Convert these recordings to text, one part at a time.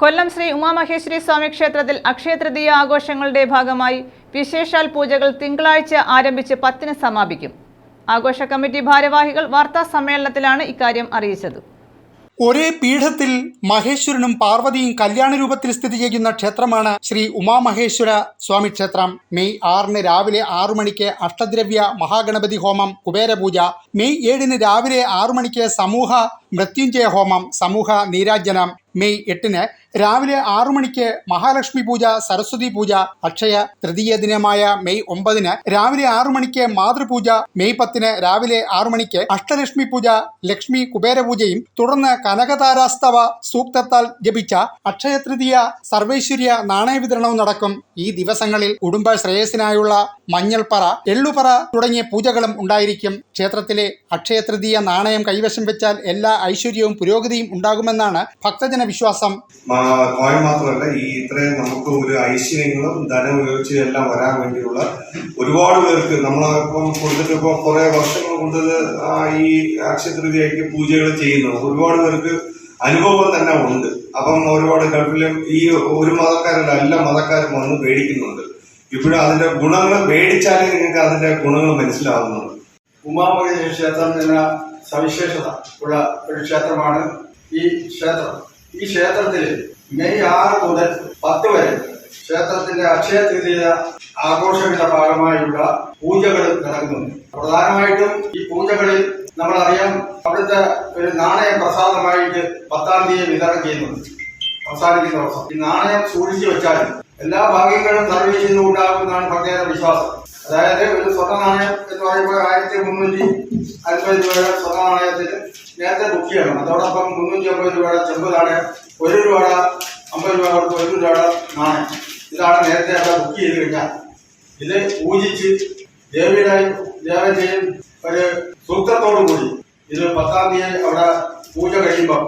കൊല്ലം ശ്രീ ഉമാമഹേശ്വരി സ്വാമി ക്ഷേത്രത്തിൽ അക്ഷയതൃതീയ ആഘോഷങ്ങളുടെ ഭാഗമായി വിശേഷാൽ പൂജകൾ തിങ്കളാഴ്ച ആരംഭിച്ച് പത്തിന് സമാപിക്കും. ആഘോഷ കമ്മിറ്റി ഭാരവാഹികൾ വാർത്താ സമ്മേളനത്തിലാണ് ഇക്കാര്യം അറിയിച്ചത്. ഒരേ പീഠത്തിൽ മഹേശ്വരനും പാർവതിയും കല്യാണ രൂപത്തിൽ സ്ഥിതി ചെയ്യുന്ന ക്ഷേത്രമാണ് ശ്രീ ഉമാമഹേശ്വര സ്വാമി ക്ഷേത്രം. മെയ് ആറിന് രാവിലെ ആറു മണിക്ക് അഷ്ടദ്രവ്യ മഹാഗണപതി ഹോമം കുബേരപൂജ. മെയ് ഏഴിന് രാവിലെ ആറു മണിക്ക് സമൂഹ മൃത്യുഞ്ജയ ഹോമം സമൂഹ നീരാജനം മെയ് എട്ടിന് രാവിലെ ആറു മണിക്ക് മഹാലക്ഷ്മി പൂജ സരസ്വതി പൂജ അക്ഷയ തൃതീയ ദിനമായ മെയ് ഒമ്പതിന് രാവിലെ ആറു മണിക്ക് മാതൃപൂജ മെയ് പത്തിന് രാവിലെ ആറു മണിക്ക് അഷ്ടലക്ഷ്മി പൂജ ലക്ഷ്മി കുബേരപൂജയും തുടർന്ന് കനകതാരാസ്തവ സൂക്തത്താൽ ജപിച്ച അക്ഷയ തൃതീയ സർവേശ്വര്യ നാണയ വിതരണവും നടക്കും. ഈ ദിവസങ്ങളിൽ കുടുംബ ശ്രേയസിനായുള്ള മഞ്ഞൾപ്പറ എള്ളുപറ തുടങ്ങിയ പൂജകളും ഉണ്ടായിരിക്കും. ക്ഷേത്രത്തിലെ അക്ഷയ തൃതീയ നാണയം കൈവശം വെച്ചാൽ എല്ലാ ഐശ്വര്യവും പുരോഗതിയും ഉണ്ടാകുമെന്നാണ് ഭക്തജന വിശ്വാസം കോയം മാത്രമല്ല ഈ ഇത്രയും നമുക്ക് ഒരു ഐശ്വര്യങ്ങളും ധനം ഉപയോഗിച്ച് എല്ലാം വരാൻ വേണ്ടിയുള്ള ഒരുപാട് പേർക്ക് നമ്മളിപ്പം കൊടുത്തിട്ട് ഇപ്പോൾ കുറെ വർഷങ്ങൾ കൊണ്ട് ആ ഈ അക്ഷയതൃതിയായിട്ട് പൂജകൾ ചെയ്യുന്നത് ഒരുപാട് പേർക്ക് അനുഭവം തന്നെ ഉണ്ട്. അപ്പം ഒരുപാട് ഗൾഫിലും ഈ ഒരു മതക്കാരല്ല എല്ലാ മതക്കാരും വന്ന് പേടിക്കുന്നുണ്ട്. ഇപ്പോഴും അതിന്റെ ഗുണങ്ങൾ പേടിച്ചാലേ നിങ്ങൾക്ക് അതിന്റെ ഗുണങ്ങൾ മനസ്സിലാവുന്നുണ്ട് ഉമാമഹേശ്വര ക്ഷേത്രം എന്ന സവിശേഷത ഉള്ള ഒരു ക്ഷേത്രമാണ് ഈ ക്ഷേത്രം. ഈ ക്ഷേത്രത്തിൽ മെയ് ആറ് മുതൽ പത്ത് വരെ ക്ഷേത്രത്തിന്റെ അക്ഷയ തൃതീയ ആഘോഷങ്ങളുടെ ഭാഗമായുള്ള പൂജകൾ നടക്കുന്നുണ്ട്. പ്രധാനമായിട്ടും ഈ പൂജകളിൽ നമ്മളറിയാം അവിടുത്തെ ഒരു നാണയ പ്രസാദമായിട്ട് പത്താം തീയതി വിതരണം ചെയ്യുന്നുണ്ട്. അവസാനിക്കുന്ന ദിവസം. ഈ നാണയം സൂക്ഷിച്ചു വെച്ചാൽ എല്ലാ ഭാഗ്യങ്ങളും സർവീസിനും ഉണ്ടാകുമെന്നാണ് ഭക്തയുടെ വിശ്വാസം. അതായത് ഒരു സ്വർണനാണയം എന്ന് പറയുമ്പോൾ ആയിരത്തി മുന്നൂറ്റി അൻപത് രൂപയുടെ സ്വർണനാണയത്തിന് നേരത്തെ ബുക്ക് ചെയ്യണം. അതോടൊപ്പം മുന്നൂറ്റി അമ്പത് രൂപയുടെ ചെമ്പ് നാണയം ഒരു രൂപയുടെ അമ്പത് രൂപ കൊടുത്ത് ഒരു രൂപയുടെ നാണയം. ഇതാണ് നേരത്തെ അവിടെ ബുക്ക് ചെയ്ത് കഴിഞ്ഞാൽ. ഇത് പൂജിച്ച് ദേവിയുടെ ദേവന്റെയും ഒരു സൂത്രത്തോടു കൂടി ഇത് പത്താം തീയതി അവിടെ പൂജ കഴിയുമ്പോൾ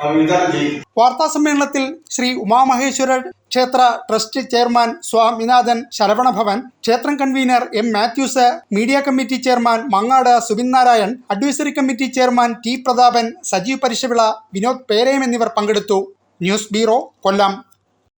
വാർത്താ സമ്മേളനത്തിൽ ശ്രീ ഉമാമഹേശ്വര ക്ഷേത്ര ട്രസ്റ്റ് ചെയർമാൻ സ്വാമിനാഥൻ ശരവണഭവൻ ക്ഷേത്രം convener M Mathews media committee chairman Mangad Subin Narayan advisory committee chairman T Prathapan Sajeev Parisavila Vinod Perayam എന്നിവർ പങ്കെടുത്തു. News bureau Kollam.